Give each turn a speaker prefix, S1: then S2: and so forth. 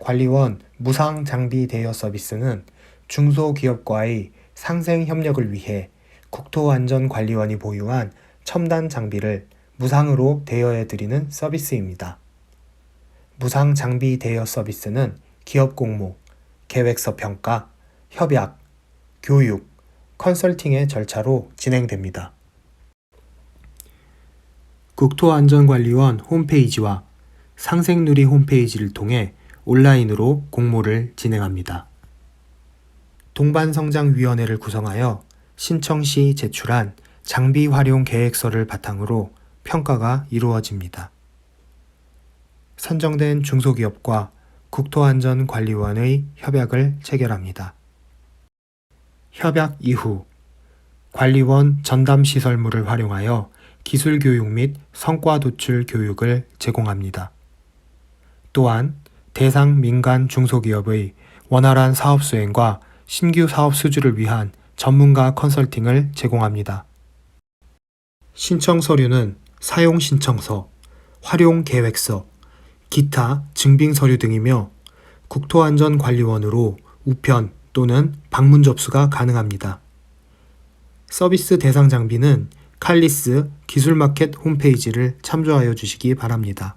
S1: 관리원 무상 장비 대여 서비스는 중소기업과의 상생 협력을 위해 국토안전관리원이 보유한 첨단 장비를 무상으로 대여해 드리는 서비스입니다. 무상 장비 대여 서비스는 기업 공모, 계획서 평가, 협약, 교육, 컨설팅의 절차로 진행됩니다. 국토안전관리원 홈페이지와 상생누리 홈페이지를 통해 온라인으로 공모를 진행합니다. 동반성장위원회를 구성하여 신청 시 제출한 장비 활용 계획서를 바탕으로 평가가 이루어집니다. 선정된 중소기업과 국토안전관리원의 협약을 체결합니다. 협약 이후 관리원 전담 시설물을 활용하여 기술 교육 및 성과 도출 교육을 제공합니다. 또한 대상 민간 중소기업의 원활한 사업 수행과 신규 사업 수주를 위한 전문가 컨설팅을 제공합니다. 신청 서류는 사용 신청서, 활용 계획서, 기타 증빙 서류 등이며 국토안전관리원으로 우편 또는 방문 접수가 가능합니다. 서비스 대상 장비는 칼리스 기술마켓 홈페이지를 참조하여 주시기 바랍니다.